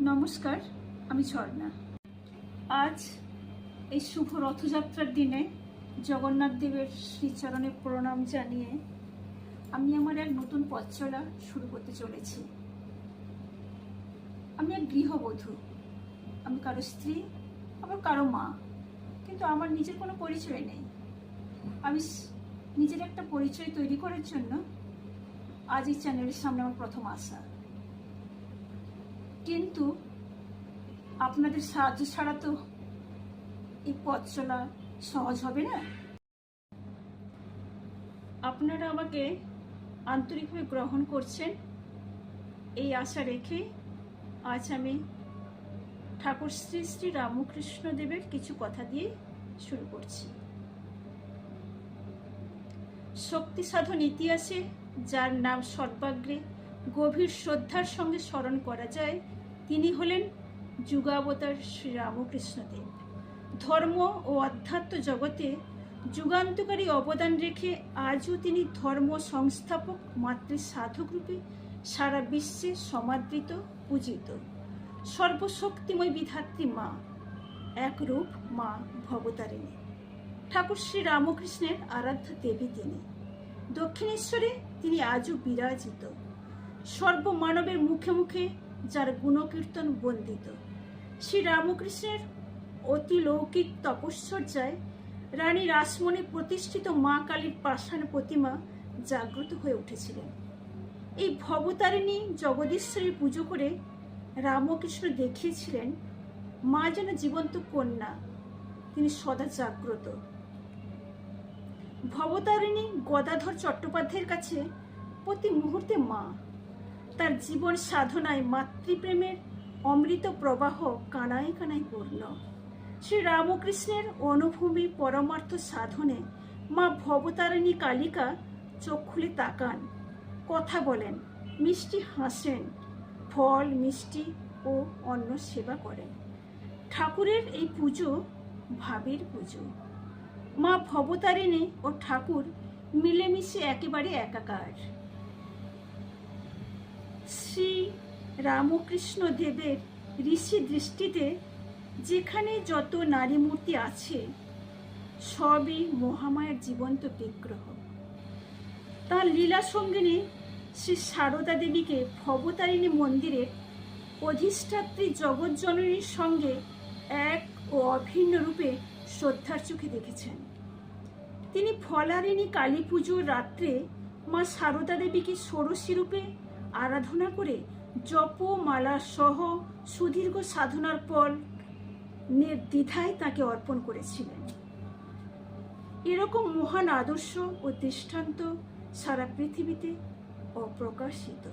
নমস্কার, আমি ঝর্ণা আজ এই শুভ রথযাত্রার দিনে জগন্নাথ দেবের শ্রীচরণে প্রণাম জানিয়ে আমি আমার এক নতুন পথ চলা শুরু করতে চলেছি। আমি এক গৃহবধূ। আমি কারও স্ত্রী, আবার কারও মা। কিন্তু আমার নিজের কোনো পরিচয় নেই। আমি নিজের একটা পরিচয় তৈরি করার জন্য আজ এই চ্যানেলের সামনে আমার প্রথম আসা কিন্তু আপনাদের সাহায্য ছাড়া তো এই পথ চলা সহজ হবে না। আপনারা আমাকে আন্তরিকভাবে গ্রহণ করছেন এই আশা রেখে আজ আমি ঠাকুর শ্রী শ্রী রামকৃষ্ণ দেবের কিছু কথা দিয়ে শুরু করছি। শক্তি সাধন ইতিহাসে যার নাম সর্বাগ্রে গভীর শ্রদ্ধার সঙ্গে স্মরণ করা যায়, তিনি হলেন যুগাবতার শ্রী রামকৃষ্ণদেব ধর্ম ও আধ্যাত্ম জগতে যুগান্তকারী অবদান রেখে আজও তিনি ধর্ম সংস্থাপক মাতৃ সাধক রূপে সারা বিশ্বে সমাদৃত, পূজিত। সর্বশক্তিময় বিধাত্রী মা, একরূপ মা ভবতারিণী। ঠাকুর শ্রী রামকৃষ্ণের আরাধ্য দেবী তিনি। দক্ষিণেশ্বরে তিনি আজও বিরাজিত। সর্বমানবের মুখে মুখে যার গুণকীর্তন বন্দিত। শ্রী রামকৃষ্ণের অতি লৌকিক তপশ্চর্যায় রানী রাসমণি প্রতিষ্ঠিত মা কালীর পাষাণ প্রতিমা জাগ্রত হয়ে উঠেছিলেন। এই ভবতারিণী জগদীশ্বরীর পুজো করে রামকৃষ্ণ দেখিয়েছিলেন, মা যেন জীবন্ত কন্যা, তিনি সদা জাগ্রত। ভবতারিণী গদাধর চট্টোপাধ্যায়ের কাছে প্রতি মুহূর্তে মা। তার জীবন সাধনায় মাতৃপ্রেমের অমৃত প্রবাহ কানায় কানায় পূর্ণ। শ্রী রামকৃষ্ণের অনুভূমি পরমার্থ সাধনে মা ভবতারিণী কালিকা চোখ খুলে তাকান। কথা বলেন, মিষ্টি হাসেন, ফল, মিষ্টি ও অন্য সেবা করেন। ঠাকুরের এই পুজো ভাবের পুজো। মা ভবতারিণী ও ঠাকুর মিলেমিশে একেবারে একাকার। শ্রী রামকৃষ্ণ দেবের ঋষি দৃষ্টিতে যেখানে যত নারী মূর্তি আছে, সবই মহামায়ার জীবন্ত বিগ্রহ। তার লীলা সঙ্গিনী শ্রী সারদা দেবীকে ভবতারিণী মন্দিরের অধিষ্ঠাত্রী জগৎজননীর সঙ্গে এক ও অভিন্ন রূপে শ্রদ্ধার চোখে দেখেছেন। তিনি ফলারিণী কালী পুজোর রাত্রে মা সারদা দেবীকে ষোড়শী রূপে আরাধনা করে জপ মালা সহ সুদীর্ঘ সাধনার পর নির্দ্বিধায় তাকে অর্পণ করেছিলেন। এরকম মহান আদর্শ ও দৃষ্টান্ত সারা পৃথিবীতে অপ্রকাশিত।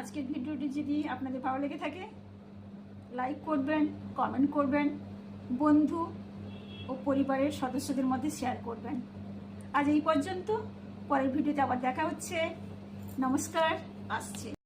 আজকের ভিডিওটি যদি আপনাদের ভালো লেগে থাকে, লাইক করবেন, কমেন্ট করবেন, বন্ধু ও পরিবারের সদস্যদের মধ্যে শেয়ার করবেন। আজ এই পর্যন্ত, পরের ভিডিওতে আবার দেখা হচ্ছে। নমস্কার আসছে।